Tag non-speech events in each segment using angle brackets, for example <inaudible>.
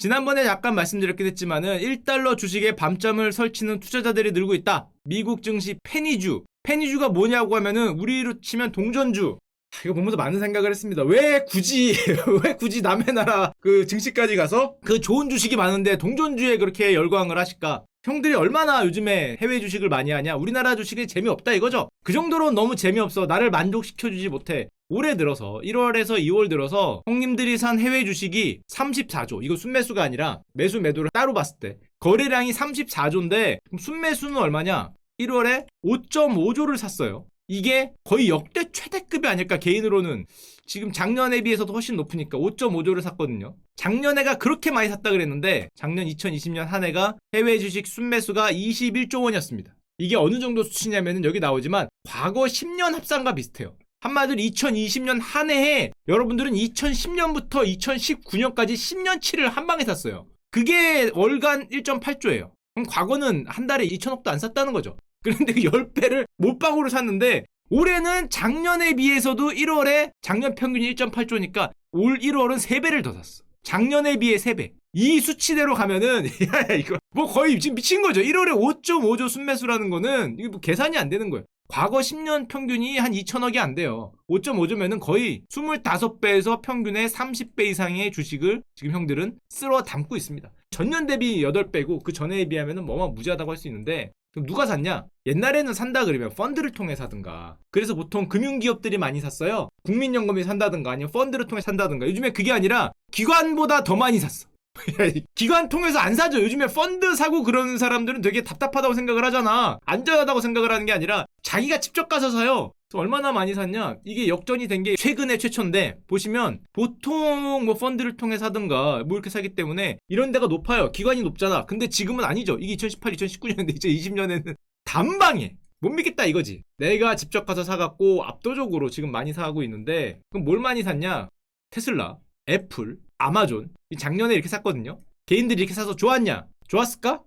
지난번에 약간 말씀드렸긴 했지만은 1달러 주식에 밤잠을 설치는 투자자들이 늘고 있다. 미국 증시 페니주. 페니주가 뭐냐고 하면은 우리로 치면 동전주. 하, 이거 보면서 많은 생각을 했습니다. 왜 굳이 <laughs> 왜 굳이 남의 나라 그 증시까지 가서 그 좋은 주식이 많은데 동전주에 그렇게 열광을 하실까? 형들이 얼마나 요즘에 해외 주식을 많이 하냐? 우리나라 주식이 재미없다 이거죠? 그 정도로 너무 재미없어. 나를 만족시켜주지 못해. 올해 들어서 1월에서 2월 들어서 형님들이 산 해외 주식이 34조. 이거 순매수가 아니라 매수 매도를 따로 봤을 때 거래량이 34조인데 순매수는 얼마냐? 1월에 5.5조를 샀어요. 이게 거의 역대 최대급이 아닐까 개인으로는 지금 작년에 비해서도 훨씬 높으니까 5.5조를 샀거든요. 작년에가 그렇게 많이 샀다 그랬는데 작년 2020년 한 해가 해외 주식 순매수가 21조 원이었습니다. 이게 어느 정도 수치냐면은 여기 나오지만 과거 10년 합산과 비슷해요. 한마디로 2020년 한 해에 여러분들은 2010년부터 2019년까지 10년치를 한 방에 샀어요. 그게 월간 1.8조예요. 그럼 과거는 한 달에 2천억도 안 샀다는 거죠. 그런데 그 10배를 몰빵으로 샀는데 올해는 작년에 비해서도 1월에 작년 평균이 1.8조니까 올 1월은 3배를 더 샀어. 작년에 비해 3배. 이 수치대로 가면은 <laughs> 야 이거 뭐 거의 지금 미친 거죠. 1월에 5.5조 순매수라는 거는 이거 뭐 계산이 안 되는 거예요. 과거 10년 평균이 한 2천억이 안 돼요. 5.5조면은 거의 25배에서 평균의 30배 이상의 주식을 지금 형들은 쓸어 담고 있습니다. 전년 대비 8배고 그 전에 비하면은 뭐뭐 무지하다고 할 수 있는데 그럼 누가 샀냐? 옛날에는 산다 그러면 펀드를 통해 사든가. 그래서 보통 금융기업들이 많이 샀어요. 국민연금이 산다든가 아니면 펀드를 통해 산다든가. 요즘에 그게 아니라 기관보다 더 많이 샀어. <laughs> 기관 통해서 안 사죠. 요즘에 펀드 사고 그러는 사람들은 되게 답답하다고 생각을 하잖아. 안전하다고 생각을 하는 게 아니라 자기가 직접 가서 사요. 얼마나 많이 샀냐? 이게 역전이 된 게 최근에 최초인데 보시면 보통 뭐 펀드를 통해 사든가 뭐 이렇게 사기 때문에 이런 데가 높아요. 기관이 높잖아. 근데 지금은 아니죠. 이게 2018, 2019년인데 2020년에는 단방에 못 믿겠다 이거지. 내가 직접 가서 사갖고 압도적으로 지금 많이 사고 있는데 그럼 뭘 많이 샀냐? 테슬라, 애플, 아마존. 이 작년에 이렇게 샀거든요. 개인들이 이렇게 사서 좋았냐? 좋았을까?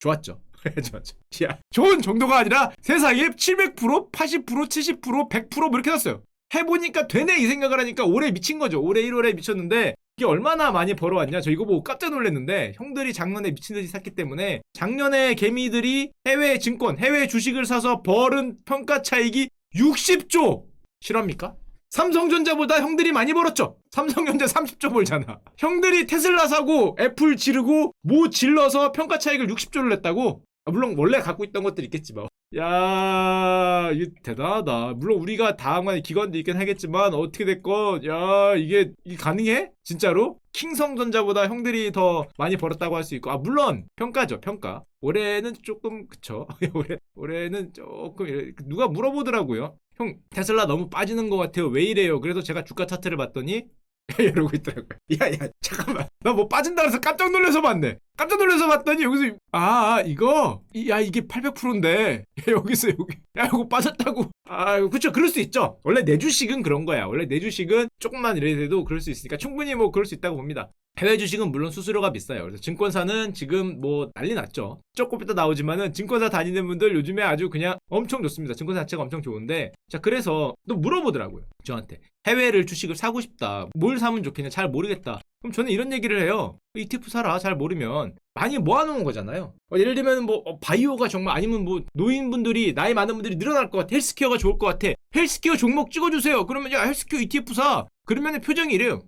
좋았죠. <laughs> 야, 좋은 정도가 아니라 세상에 700%, 80%, 70%, 100%뭐 이렇게 샀어요. 해보니까 되네 이 생각을 하니까 올해 미친 거죠. 올해 1월에 미쳤는데 이게 얼마나 많이 벌어왔냐. 저 이거 보고 깜짝 놀랐는데 형들이 작년에 미친 듯이 샀기 때문에 작년에 개미들이 해외 증권, 해외 주식을 사서 벌은 평가 차익이 60조. 실합니까? 삼성전자보다 형들이 많이 벌었죠. 삼성전자 30조 벌잖아. 형들이 테슬라 사고 애플 지르고 뭐 질러서 평가 차익을 60조를 냈다고? 아, 물론 원래 갖고 있던 것들이 있겠지 뭐. 야, 이거 대단하다. 물론 우리가 다양한 기관도 있긴 하겠지만 어떻게 됐건 야, 이게, 이게 가능해? 진짜로? 킹성전자보다 형들이 더 많이 벌었다고 할 수 있고. 아 물론 평가죠 평가. 올해는 조금 그쵸? <laughs> 올해 올해는 조금 이래- 누가 물어보더라고요. 형 테슬라 너무 빠지는 것 같아요. 왜 이래요? 그래서 제가 주가 차트를 봤더니 <laughs> 이러고 있더라고요. 야야 잠깐만. 나 뭐 빠진다 그래서 깜짝 놀라서 봤네 깜짝 놀라서 봤더니 여기서 아 이거 이- 야 이게 800%인데 <laughs> 여기서 여기 야 이거 빠졌다고 아 그쵸 그럴 수 있죠 원래 내 주식은 그런 거야 원래 내 주식은 조금만 이래도 그럴 수 있으니까 충분히 뭐 그럴 수 있다고 봅니다 해외 주식은 물론 수수료가 비싸요. 그래서 증권사는 지금 뭐 난리 났죠. 조금 이따 나오지만은 증권사 다니는 분들 요즘에 아주 그냥 엄청 좋습니다. 증권사 자체가 엄청 좋은데 자 그래서 또 물어보더라고요. 저한테 해외를 주식을 사고 싶다. 뭘 사면 좋겠냐 잘 모르겠다. 그럼 저는 이런 얘기를 해요. ETF 사라 잘 모르면 많이 모아놓은 거잖아요. 어, 예를 들면 뭐 어, 바이오가 정말 아니면 뭐 노인분들이 나이 많은 분들이 늘어날 것 같아. 헬스케어가 좋을 것 같아. 헬스케어 종목 찍어주세요. 그러면 야 헬스케어 ETF 사. 그러면 표정이 이래요.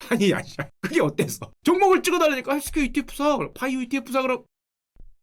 <laughs> 아니, 아니, 그게 어땠어? 종목을 찍어달라니까 헬스케어 ETF 사, 바이오 ETF 사, 그럼.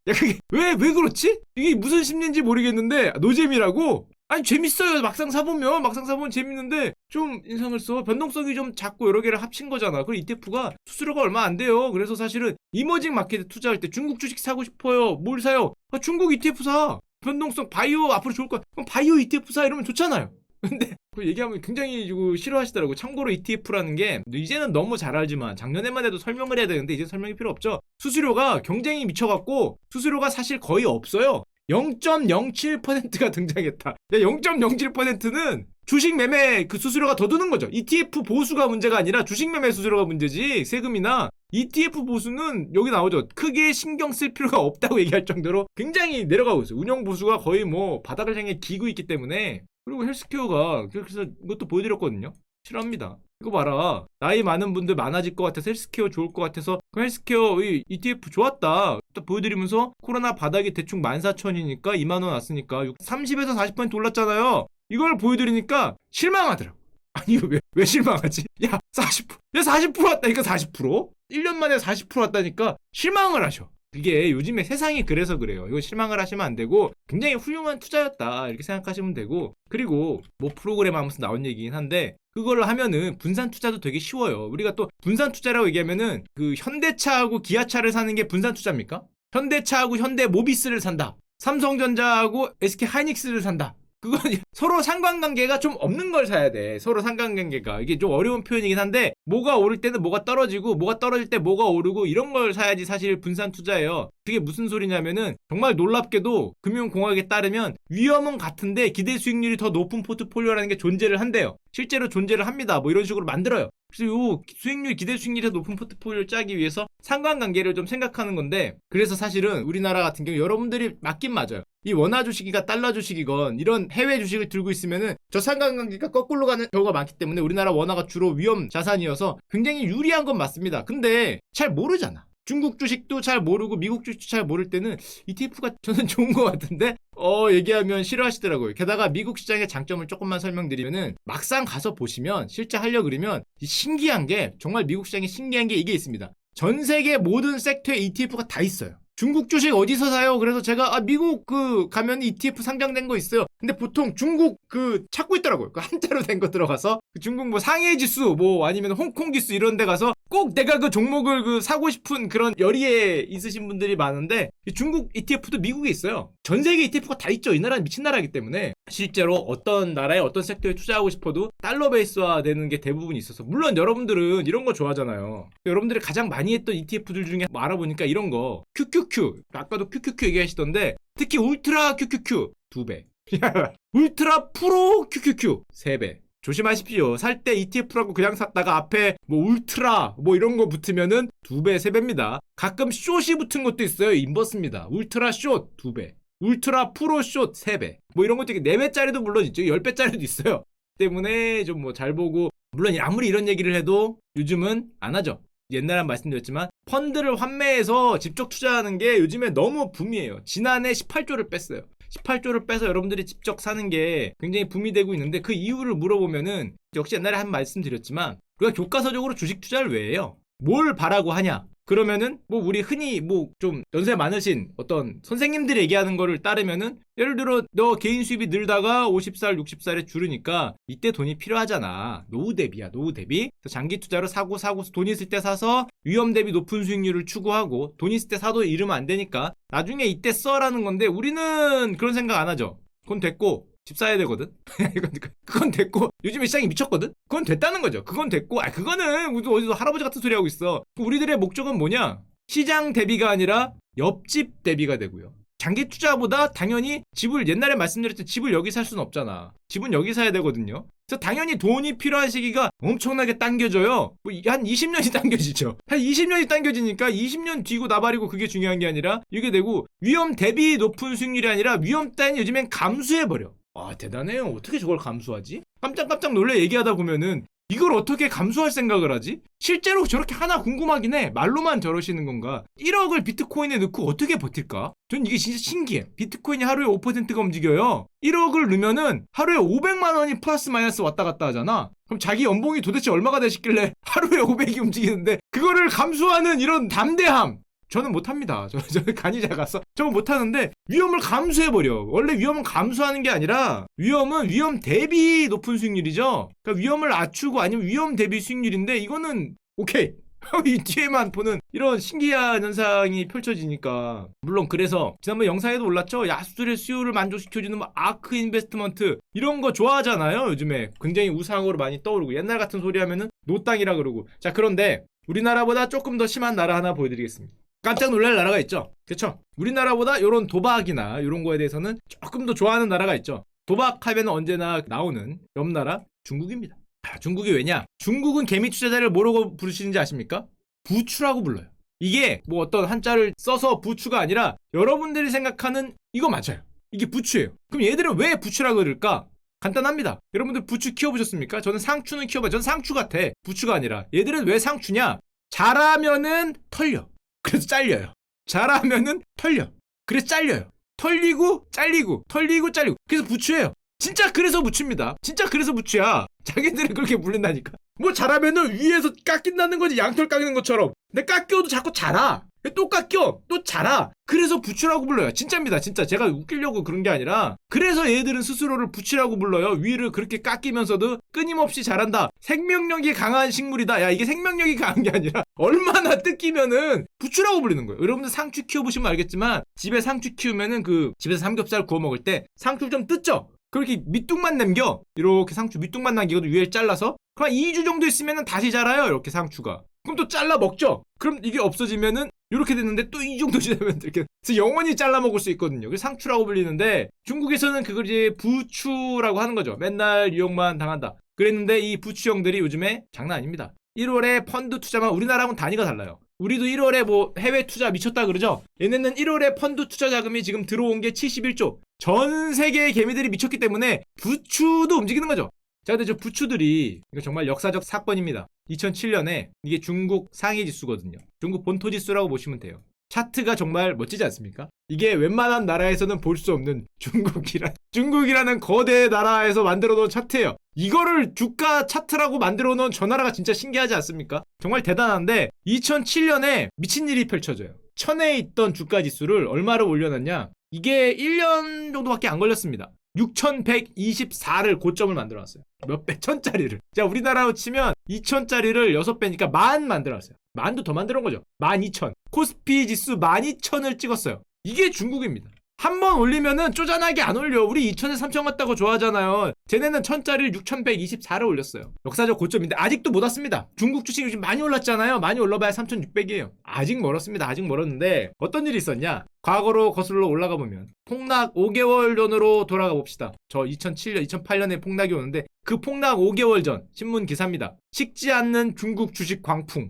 야, 그게 왜, 왜 그렇지? 이게 무슨 심리인지 모르겠는데, 노잼이라고? 아니, 재밌어요. 막상 사보면, 막상 사보면 재밌는데, 좀 인상을 써. 변동성이 좀 작고 여러 개를 합친 거잖아. 그리고 ETF가 수수료가 얼마 안 돼요. 그래서 사실은 이머징 마켓에 투자할 때 중국 주식 사고 싶어요. 뭘 사요? 아, 중국 ETF 사. 변동성 바이오 앞으로 좋을 거야. 그럼 바이오 ETF 사 이러면 좋잖아요. <laughs> 근데 그 얘기하면 굉장히 싫어하시더라고. 참고로 ETF라는 게 이제는 너무 잘 알지만 작년에만 해도 설명을 해야 되는데 이제 설명이 필요 없죠. 수수료가 경쟁이 미쳐갖고 수수료가 사실 거의 없어요. 0.07%가 <laughs> 등장했다. 0.07%는 주식 매매 그 수수료가 더 드는 거죠. ETF 보수가 문제가 아니라 주식 매매 수수료가 문제지 세금이나 ETF 보수는 여기 나오죠. 크게 신경 쓸 필요가 없다고 <laughs> 얘기할 정도로 굉장히 내려가고 있어요. 운영 보수가 거의 뭐 바닥을 향해 기고 있기 때문에 그리고 헬스케어가 그래서 이것도 보여드렸거든요. 싫어합니다. 이거 봐라. 나이 많은 분들 많아질 것 같아서 헬스케어 좋을 것 같아서 그 헬스케어 이 ETF 좋았다. 딱 보여드리면서 코로나 바닥이 대충 14,000이니까 2만원 왔으니까 30에서 40% 올랐잖아요. 이걸 보여드리니까 실망하더라고. <laughs> 아니 왜, 왜 실망하지? 야 40%, 야 40% 왔다니까 40%? 1년 만에 40% 왔다니까 실망을 하셔. 이게 요즘에 세상이 그래서 그래요. 이거 실망을 하시면 안 되고 굉장히 훌륭한 투자였다 이렇게 생각하시면 되고 그리고 뭐 프로그램 하면서 나온 얘기긴 한데 그걸 하면은 분산 투자도 되게 쉬워요. 우리가 또 분산 투자라고 얘기하면은 그 현대차하고 기아차를 사는 게 분산 투자입니까? 현대차하고 현대 모비스를 산다. 삼성전자하고 SK 하이닉스를 산다. 그건 <laughs> 서로 상관관계가 좀 없는 걸 사야 돼. 서로 상관관계가. 이게 좀 어려운 표현이긴 한데, 뭐가 오를 때는 뭐가 떨어지고, 뭐가 떨어질 때 뭐가 오르고, 이런 걸 사야지 사실 분산 투자예요. 그게 무슨 소리냐면은, 정말 놀랍게도 금융공학에 따르면 위험은 같은데 기대 수익률이 더 높은 포트폴리오라는 게 존재를 한대요. 실제로 존재를 합니다. 뭐 이런 식으로 만들어요. 그래서 요 수익률, 기대 수익률이 더 높은 포트폴리오를 짜기 위해서 상관관계를 좀 생각하는 건데, 그래서 사실은 우리나라 같은 경우 여러분들이 맞긴 맞아요. 이 원화 주식이가 달러 주식이건 이런 해외 주식을 들고 있으면은 저 상관관계가 거꾸로 가는 경우가 많기 때문에 우리나라 원화가 주로 위험 자산이어서 굉장히 유리한 건 맞습니다. 근데 잘 모르잖아. 중국 주식도 잘 모르고 미국 주식도 잘 모를 때는 ETF가 <laughs> 저는 좋은 것 같은데 어 얘기하면 싫어하시더라고요. 게다가 미국 시장의 장점을 조금만 설명드리면은 막상 가서 보시면 실제 하려 그러면 이 신기한 게 정말 미국 시장에 신기한 게 이게 있습니다. 전 세계 모든 섹터에 ETF가 다 있어요. 중국 주식 어디서 사요? 그래서 제가 아 미국 그 가면 ETF 상장된 거 있어요. 근데 보통 중국 그 찾고 있더라고요. 그 한자로 된 거 들어가서 그 중국 뭐 상해 지수 뭐 아니면 홍콩 지수 이런 데 가서 꼭 내가 그 종목을 그 사고 싶은 그런 열의에 있으신 분들이 많은데 이 중국 ETF도 미국에 있어요. 전 세계 ETF가 다 있죠. 이 나라는 미친 나라이기 때문에 실제로 어떤 나라에 어떤 섹터에 투자하고 싶어도 달러 베이스화 되는 게 대부분 있어서 물론 여러분들은 이런 거 좋아하잖아요. 여러분들이 가장 많이 했던 ETF들 중에 뭐 알아보니까 이런 거 QQQ 아까도 QQQ 얘기하시던데 특히 울트라 QQQ 두 배. <laughs> 울트라 프로 QQQ 세 배. 조심하십시오. 살 때 ETF라고 그냥 샀다가 앞에 뭐 울트라 뭐 이런 거 붙으면은 두 배, 세 배입니다. 가끔 숏이 붙은 것도 있어요. 인버스입니다. 울트라 숏 두 배. 울트라 프로 숏 3배. 뭐 이런 것도 4배짜리도 물론 있죠. 10배짜리도 있어요. <laughs> 때문에 좀 뭐 잘 보고 물론 아무리 이런 얘기를 해도 요즘은 안 하죠. 옛날에 말씀드렸지만 펀드를 환매해서 직접 투자하는 게 요즘에 너무 붐이에요. 지난해 18조를 뺐어요. 18조를 빼서 여러분들이 직접 사는 게 굉장히 붐이 되고 있는데 그 이유를 물어보면은 역시 옛날에 한 말씀 드렸지만 우리가 교과서적으로 주식 투자를 왜 해요? 뭘 바라고 하냐? 그러면은 뭐 우리 흔히 뭐 좀 연세 많으신 어떤 선생님들이 얘기하는 거를 따르면은 예를 들어 너 개인 수입이 늘다가 50살 60살에 줄으니까 이때 돈이 필요하잖아. 노후 대비야 노후 대비. 장기 투자로 사고 사고 돈 있을 때 사서 위험 대비 높은 수익률을 추구하고 돈 있을 때 사도 잃으면 안 되니까 나중에 이때 써라는 건데 우리는 그런 생각 안 하죠. 그건 됐고 집 사야 되거든. <laughs> 이건- 그건 됐고 요즘에 시장이 미쳤거든. 그건 됐다는 거죠. 그건 됐고 아 그거는 우리도 어디서 할아버지 같은 소리 하고 있어. 우리들의 목적은 뭐냐? 시장 대비가 아니라 옆집 대비가 되고요. 장기 투자보다 당연히 집을 옛날에 말씀드렸듯이 집을 여기 살 수는 없잖아. 집은 여기 사야 되거든요. 그래서 당연히 돈이 필요한 시기가 엄청나게 당겨져요. 뭐 한 20년이 <laughs> 당겨지죠. 한 20년이 당겨지니까 20년 뒤고 나발이고 그게 중요한 게 아니라 이게 되고 위험 대비 높은 수익률이 아니라 위험 따윈 요즘엔 감수해버려. 아 대단해요. 어떻게 저걸 감수하지? 깜짝깜짝 놀래 얘기하다 보면은 이걸 어떻게 감수할 생각을 하지? 실제로 저렇게 하나 궁금하긴 해. 말로만 저러시는 건가? 1억을 비트코인에 넣고 어떻게 버틸까? 전 이게 진짜 신기해. 비트코인이 하루에 5%가 움직여요. 1억을 넣으면은 하루에 500만 원이 플러스 마이너스 왔다 갔다 하잖아. 그럼 자기 연봉이 도대체 얼마가 되시길래 <laughs> 하루에 500이 움직이는데 그거를 감수하는 이런 담대함. 저는 못합니다. 저, <laughs> 저는 간이 작아서 저는 못하는데 위험을 감수해버려. 원래 위험은 감수하는 게 아니라 위험은 위험 대비 높은 수익률이죠. 그러니까 위험을 낮추고 아니면 위험 대비 수익률인데 이거는 오케이. <laughs> 이 뒤에만 보는 이런 신기한 현상이 펼쳐지니까 물론 그래서 지난번 영상에도 올랐죠 야수들의 수요를 만족시켜주는 뭐 아크 인베스트먼트 이런 거 좋아하잖아요 요즘에 굉장히 우상으로 많이 떠오르고 옛날 같은 소리 하면은 노땅이라 그러고 자 그런데 우리나라보다 조금 더 심한 나라 하나 보여드리겠습니다 깜짝 놀랄 나라가 있죠. 그렇죠? 우리나라보다 이런 도박이나 이런 거에 대해서는 조금 더 좋아하는 나라가 있죠. 도박하면 언제나 나오는 옆 나라 중국입니다. 아, 중국이 왜냐? 중국은 개미 투자자를 뭐라고 부르시는지 아십니까? 부추라고 불러요. 이게 뭐 어떤 한자를 써서 부추가 아니라 여러분들이 생각하는 이거 맞아요. 이게 부추예요. 그럼 얘들은 왜 부추라 그럴까? 간단합니다. 여러분들 부추 키워보셨습니까? 저는 상추는 키워봐. 저는 상추 같아. 부추가 아니라. 얘들은 왜 상추냐? 자라면은 털려. 그래서 잘려요. 자라면은 털려. 그래서 잘려요. 털리고 잘리고 털리고 잘리고. 그래서 부추예요. 진짜 그래서 부추입니다. 진짜 그래서 부추야. 자기들은 그렇게 불린다니까. 뭐 자라면은 위에서 깎인다는 거지. 양털 깎이는 것처럼. 근데 깎여도 자꾸 자라. 또 깎여. 또 자라. 그래서 부추라고 불러요. 진짜입니다. 진짜. 제가 웃기려고 그런 게 아니라. 그래서 얘들은 스스로를 부추라고 불러요. 위를 그렇게 깎이면서도 끊임없이 자란다. 생명력이 강한 식물이다. 야, 이게 생명력이 강한 게 아니라 <laughs> 얼마나 뜯기면은 부추라고 불리는 거예요. 여러분들 상추 키워보시면 알겠지만 집에 상추 키우면은 그 집에서 삼겹살 구워 먹을 때 상추 좀 뜯죠? 그렇게 밑둥만 남겨. 이렇게 상추 밑둥만 남기고 위에 잘라서 그럼 2주 정도 있으면은 다시 자라요. 이렇게 상추가. 그럼 또 잘라 먹죠. 그럼 이게 없어지면은 이렇게 됐는데 또 이 정도 지나면 이렇게 그래서 영원히 잘라 먹을 수 있거든요. 그래서 상추라고 불리는데 중국에서는 그걸 이제 부추라고 하는 거죠. 맨날 유혹만 당한다. 그랬는데 이 부추형들이 요즘에 장난 아닙니다. 1월에 펀드 투자만 우리나라하고는 단위가 달라요. 우리도 1월에 뭐 해외 투자 미쳤다 그러죠? 얘네는 1월에 펀드 투자 자금이 지금 들어온 게 71조. 전 세계의 개미들이 미쳤기 때문에 부추도 움직이는 거죠. 자, 근데 저 부추들이 이거 정말 역사적 사건입니다. 2007년에 이게 중국 상위 지수거든요. 중국 본토 지수라고 보시면 돼요. 차트가 정말 멋지지 않습니까? 이게 웬만한 나라에서는 볼 수 없는 <laughs> 중국이라 중국이라는 거대 나라에서 만들어 놓은 차트예요. 이거를 주가 차트라고 만들어 놓은 저 나라가 진짜 신기하지 않습니까? 정말 대단한데 2007년에 미친 일이 펼쳐져요. 천에 있던 주가 지수를 얼마로 올려놨냐? 이게 1년 정도밖에 안 걸렸습니다. 6124를 고점을 만들어놨어요. 몇 배? 천짜리를. 자, 우리나라로 치면 2000짜리를 6배니까 만 만들어놨어요. 만도 더 만들어 온 거죠. 12000. 코스피 지수 12000을 찍었어요. 이게 중국입니다. 한 번 올리면은 쪼잔하게 안 올려. 우리 2000에 3000 같다고 좋아하잖아요. 쟤네는 1000짜리를 6124를 올렸어요. 역사적 고점인데 아직도 못 왔습니다. 중국 주식 요즘 많이 올랐잖아요. 많이 올라봐야 3600이에요. 아직 멀었습니다. 아직 멀었는데 어떤 일이 있었냐? 과거로 거슬러 올라가 보면 폭락 5개월 전으로 돌아가 봅시다. 저 2007년, 2008년에 폭락이 오는데 그 폭락 5개월 전 신문 기사입니다. 식지 않는 중국 주식 광풍.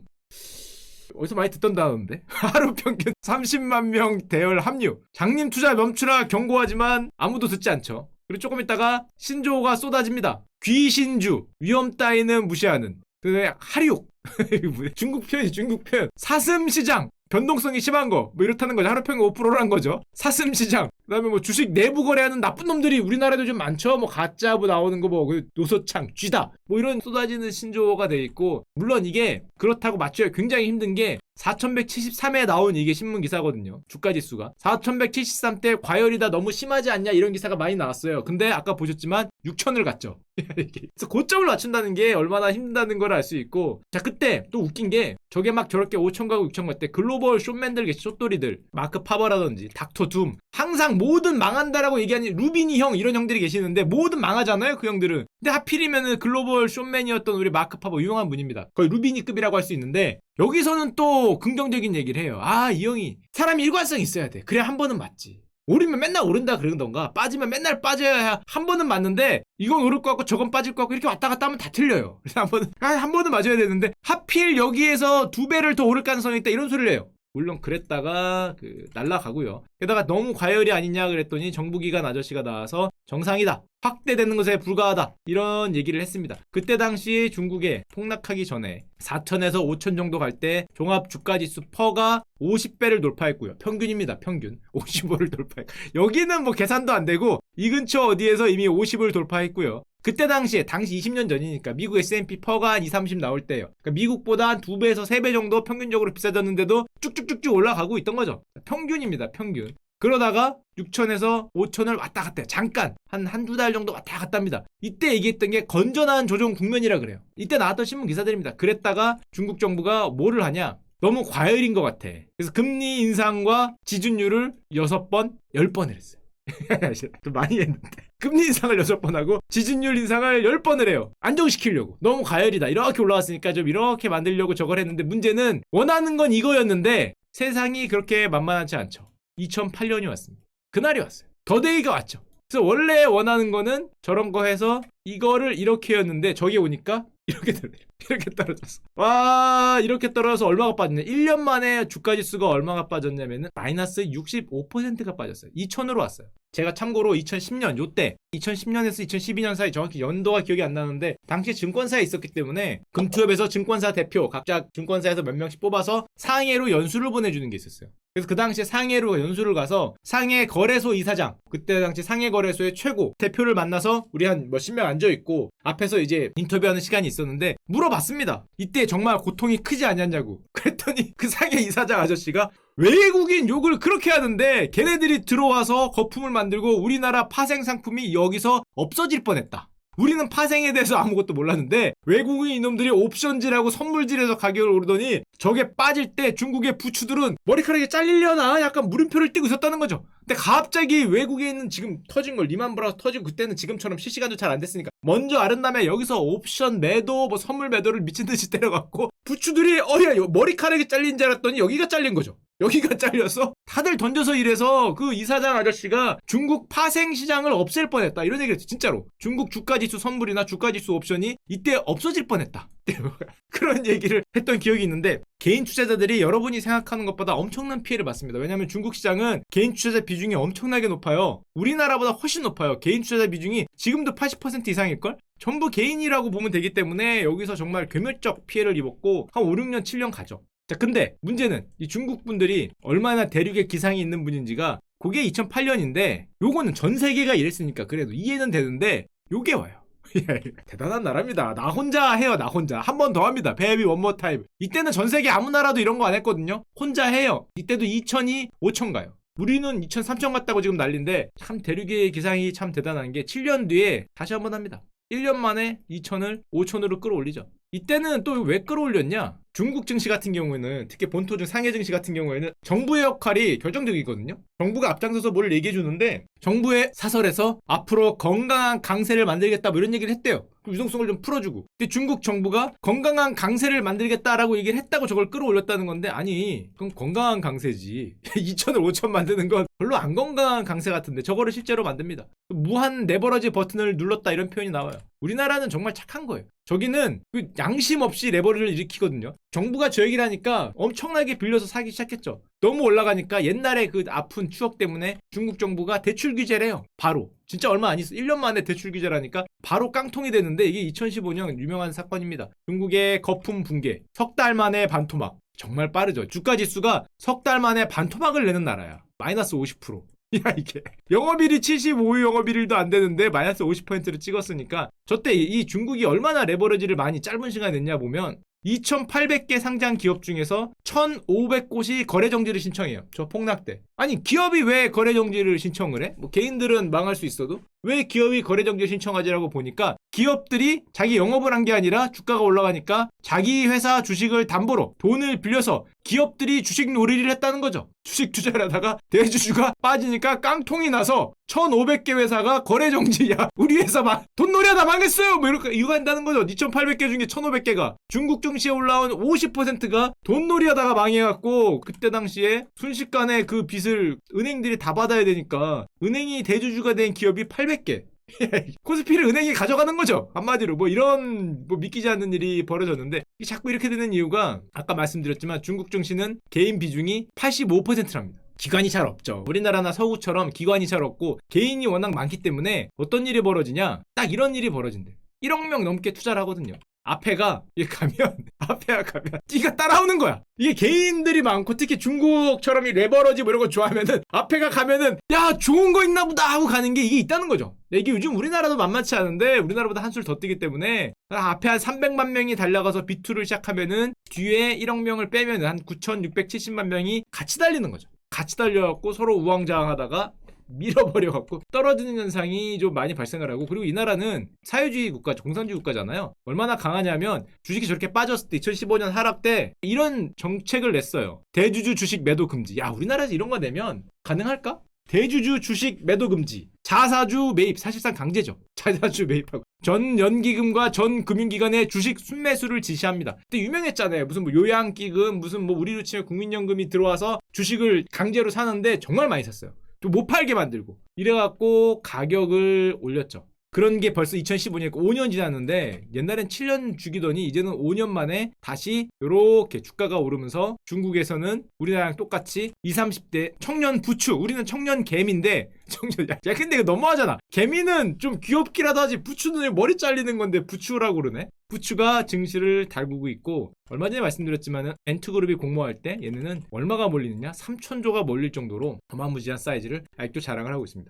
어디서 많이 듣던다는데? <laughs> 하루 평균 30만 명 대열 합류. 장님 투자 멈추라 경고하지만 아무도 듣지 않죠. 그리고 조금 있다가 신조어가 쏟아집니다. 귀신주 위험 따위는 무시하는. 그 하륙 <laughs> 중국 표현이 중국 표현. 사슴 시장. 변동성이 심한 거. 뭐 이렇다는 거죠. 하루 평균 5%란 거죠. 사슴 시장 그다음에 뭐 주식 내부 거래하는 나쁜 놈들이 우리나라에도 좀 많죠. 뭐 가짜 뭐 나오는 거 뭐 노소창 쥐다. 뭐 이런 쏟아지는 신조어가 돼 있고 물론 이게 그렇다고 맞춰야 굉장히 힘든 게 4173에 나온 이게 신문 기사거든요. 주가 지수가. 4173때 과열이다 너무 심하지 않냐 이런 기사가 많이 나왔어요. 근데 아까 보셨지만 6000을 갔죠. <laughs> 그래서 고점을 맞춘다는 게 얼마나 힘든다는 걸 알 수 있고 자 그때 또 웃긴 게 저게 막 저렇게 5천 가고 6천 갈 때 글로벌 쇼맨들 계시 쇼돌이들 마크 파버라든지 닥터 둠 항상 모든 망한다라고 얘기하는 루비니 형 이런 형들이 계시는데 모든 망하잖아요 그 형들은 근데 하필이면은 글로벌 쇼맨이었던 우리 마크 파버 유명한 분입니다. 거의 루비니급이라고 할 수 있는데 여기서는 또 긍정적인 얘기를 해요. 아 이 형이 사람이 일관성 있어야 돼. 그래 한 번은 맞지. 오르면 맨날 오른다 그러던가 빠지면 맨날 빠져야 한 번은 맞는데 이건 오를 것 같고 저건 빠질 것 같고 이렇게 왔다 갔다 하면 다 틀려요. 그래서 한 번은 아, 한 번은 맞아야 되는데 하필 여기에서 두 배를 더 오를 가능성이 있다 이런 소리를 해요 물론 그랬다가 그 날라가고요. 게다가 너무 과열이 아니냐 그랬더니 정부기관 아저씨가 나와서 정상이다. 확대되는 것에 불과하다. 이런 얘기를 했습니다. 그때 당시 중국에 폭락하기 전에 4천에서 5천 정도 갈 때 종합 주가 지수 퍼가 50배를 돌파했고요. 평균입니다. 평균. <laughs> 55를 돌파했. 여기는 뭐 계산도 안 되고 이 근처 어디에서 이미 50을 돌파했고요. 그때 당시에 당시 20년 전이니까 미국 S&P 퍼가 한 2, 30 나올 때예요. 그러니까 미국보다 한 2배에서 3배 정도 평균적으로 비싸졌는데도 쭉쭉쭉쭉 올라가고 있던 거죠. 평균입니다. 평균. 그러다가 6천에서 5천을 왔다 갔다. 잠깐 한 한두 달 정도 왔다 갔다 합니다. 이때 얘기했던 게 건전한 조정 국면이라 그래요. 이때 나왔던 신문 기사들입니다. 그랬다가 중국 정부가 뭐를 하냐? 너무 과열인 것 같아. 그래서 금리 인상과 지준율을 6번, 10번을 했어요. <laughs> 좀 많이 했는데. 금리 인상을 6번 하고 지준율 인상을 10번을 해요. 안정시키려고. 너무 과열이다. 이렇게 올라왔으니까 좀 이렇게 만들려고 저걸 했는데 문제는 원하는 건 이거였는데 세상이 그렇게 만만하지 않죠. 2008년이 왔습니다. 그날이 왔어요. 더데이가 왔죠. 그래서 원래 원하는 거는 저런 거 해서 이거를 이렇게였는데 저기 오니까 이렇게 떨어 <laughs> 이렇게 떨어졌어. 와 이렇게 떨어져서 얼마가 빠졌냐? 1년 만에 주가 지수가 얼마가 빠졌냐면은 마이너스 65%가 빠졌어요. 2천으로 왔어요. 제가 참고로 2010년 요때 2010년에서 2012년 사이 정확히 연도가 기억이 안 나는데 당시 증권사에 있었기 때문에 금투협에서 증권사 대표 각자 증권사에서 몇 명씩 뽑아서 상해로 연수를 보내주는 게 있었어요. 그래서 그 당시에 상해로 연수를 가서 상해 거래소 이사장 그때 당시 상해 거래소의 최고 대표를 만나서 우리 한 몇십 명 앉아 있고 앞에서 이제 인터뷰하는 시간이 있었는데 물어봤습니다. 이때 정말 고통이 크지 않냐고. <laughs> 그랬더니 그 상해 이사장 아저씨가 외국인 욕을 그렇게 하는데 걔네들이 들어와서 거품을 만들고 우리나라 파생 상품이 여기서 없어질 뻔했다. 우리는 파생에 대해서 아무것도 몰랐는데 외국인 이놈들이 옵션질하고 선물질해서 가격을 오르더니 저게 빠질 때 중국의 부추들은 머리카락이 잘리려나 약간 물음표를 띄고 있었다는 거죠. 근데 갑자기 외국에 있는 지금 터진 걸 리만 브라더 터지고 그때는 지금처럼 실시간도 잘 안 됐으니까 먼저 아른 다음에 여기서 옵션 매도 뭐 선물 매도를 미친 듯이 <laughs> 때려갖고 부추들이 어야 머리카락이 잘린 줄 알았더니 여기가 잘린 거죠. 여기가 <laughs> 잘렸어? 다들 던져서 이래서 그 이사장 아저씨가 중국 파생 시장을 없앨 뻔했다. 이런 얘기를 했어. 진짜로. 중국 주가지수 선물이나 주가지수 옵션이 이때 없어질 뻔했다. <laughs> 그런 얘기를 했던 기억이 있는데 개인 투자자들이 여러분이 생각하는 것보다 엄청난 피해를 받습니다. 왜냐하면 중국 시장은 개인 투자자 비중이 엄청나게 높아요. 우리나라보다 훨씬 높아요. 개인 투자자 비중이 지금도 80% 이상일걸? 전부 개인이라고 보면 되기 때문에 여기서 정말 괴멸적 피해를 입었고 한 5, 6년, 7년 가죠. 자, 근데 문제는 이 중국 분들이 얼마나 대륙에 기상이 있는 분인지가 그게 2008년인데 요거는 전 세계가 이랬으니까 그래도 이해는 되는데 요게 와요. <laughs> 대단한 나라입니다. 나 혼자 해요, 나 혼자. 한 번 더 합니다. 베이비 원모 타임. 이때는 전 세계 아무 나라도 이런 거 안 했거든요. 혼자 해요. 이때도 2000이 5천 가요. 우리는 2000, 3000 갔다고 지금 난리인데 참 대륙의 기상이 참 대단한 게 7년 뒤에 다시 한 번 합니다. 1년 만에 2천을 5천으로 끌어올리죠. 이때는 또 왜 끌어올렸냐? 중국 증시 같은 경우에는 특히 본토 중 상해 증시 같은 경우에는 정부의 역할이 결정적이거든요. 정부가 앞장서서 뭘 얘기해 주는데 정부의 사설에서 앞으로 건강한 강세를 만들겠다 뭐 이런 얘기를 했대요. 그 유동성을 좀 풀어주고. 근데 중국 정부가 건강한 강세를 만들겠다라고 얘기를 했다고 저걸 끌어올렸다는 건데 아니 그럼 건강한 강세지. <laughs> 2천을 5천 만드는 건 별로 안 건강한 강세 같은데 저거를 실제로 만듭니다. 무한 레버러지 버튼을 눌렀다 이런 표현이 나와요. 우리나라는 정말 착한 거예요. 저기는 그 양심 없이 레버리를 일으키거든요. 정부가 저 얘기를 하니까 엄청나게 빌려서 사기 시작했죠. 너무 올라가니까 옛날에 그 아픈 추억 때문에 중국 정부가 대출 규제를 해요. 바로. 진짜 얼마 안 있어. 1년 만에 대출 규제라니까 바로 깡통이 되는데 이게 2015년 유명한 사건입니다. 중국의 거품 붕괴. 석 달 만에 반토막. 정말 빠르죠. 주가 지수가 석 달 만에 반토막을 내는 나라야. 마이너스 50%. 야 이게 영업일이 75일 영업일도 안 되는데 마이너스 50%를 찍었으니까 저때 이 중국이 얼마나 레버리지를 많이 짧은 시간에 냈냐 보면 2,800개 상장 기업 중에서 1,500곳이 거래 정지를 신청해요. 저 폭락 때. 아니 기업이 왜 거래 정지를 신청을 해? 뭐 개인들은 망할 수 있어도 왜 기업이 거래 정지 신청하지라고 보니까 기업들이 자기 영업을 한 게 아니라 주가가 올라가니까 자기 회사 주식을 담보로 돈을 빌려서 기업들이 주식 놀이를 했다는 거죠. 주식 투자를 하다가 대주주가 빠지니까 깡통이 나서 1,500개 회사가 거래 정지 야. 우리 회사 막 돈놀이 하다 망했어요. 뭐 이렇게 이거 한다는 거죠. 2,800개 중에 1,500개가 중국 증시에 올라온 50%가 돈놀이 하다가 망해갖고 그때 당시에 순식간에 그 빚을 은행들이 다 받아야 되니까 은행이 대주주가 된 기업이 800 개. <laughs> 코스피를 은행이 가져가는 거죠. 한마디로 뭐 이런 뭐 믿기지 않는 일이 벌어졌는데 자꾸 이렇게 되는 이유가 아까 말씀드렸지만 중국 증시는 개인 비중이 85%랍니다. 기관이 잘 없죠. 우리나라나 서구처럼 기관이 잘 없고 개인이 워낙 많기 때문에 어떤 일이 벌어지냐? 딱 이런 일이 벌어진대. 1억 명 넘게 투자를 하거든요. 앞에가 이게 가면 <laughs> 앞에가 가면 띠가 따라오는 거야. 이게 개인들이 많고 특히 중국처럼 이 레버러지 뭐 이런 거 좋아하면은 앞에가 가면은 야 좋은 거 있나 보다 하고 가는 게 이게 있다는 거죠. 이게 요즘 우리나라도 만만치 않은데 우리나라보다 한술 더 뛰기 때문에 앞에 한 300만 명이 달려가서 B2를 시작하면은 뒤에 1억 명을 빼면은 한 9,670만 명이 같이 달리는 거죠. 같이 달려갖고 서로 우왕좌왕하다가 밀어버려 갖고 떨어지는 현상이 좀 많이 발생을 하고 그리고 이 나라는 사회주의 국가, 공산주의 국가잖아요. 얼마나 강하냐면 주식이 저렇게 빠졌을 때 2015년 하락 때 이런 정책을 냈어요. 대주주 주식 매도 금지. 야 우리나라에서 이런 거 내면 가능할까? 대주주 주식 매도 금지. 자사주 매입 사실상 강제죠. <laughs> 자사주 매입하고 전 연기금과 전 금융기관의 주식 순매수를 지시합니다. 그때 유명했잖아요. 무슨 뭐 요양기금, 무슨 뭐 우리로 치면 국민연금이 들어와서 주식을 강제로 사는데 정말 많이 샀어요. 또못 팔게 만들고 이래갖고 가격을 올렸죠. 그런 게 벌써 2015년이니까 5년 지났는데 옛날엔 7년 주기더니 이제는 5년 만에 다시 요렇게 주가가 오르면서 중국에서는 우리나라랑 똑같이 20, 30대 청년 부추 우리는 청년 개미인데 <laughs> 청년 야, 야 근데 이거 너무하잖아. 개미는 좀 귀엽기라도 하지 부추는 왜 머리 잘리는 건데 부추라고 그러네. 부추가 증시를 달구고 있고 얼마 전에 말씀드렸지만은 엔투그룹이 공모할 때 얘네는 얼마가 몰리느냐? 3천조가 몰릴 정도로 어마무지한 사이즈를 아직도 자랑을 하고 있습니다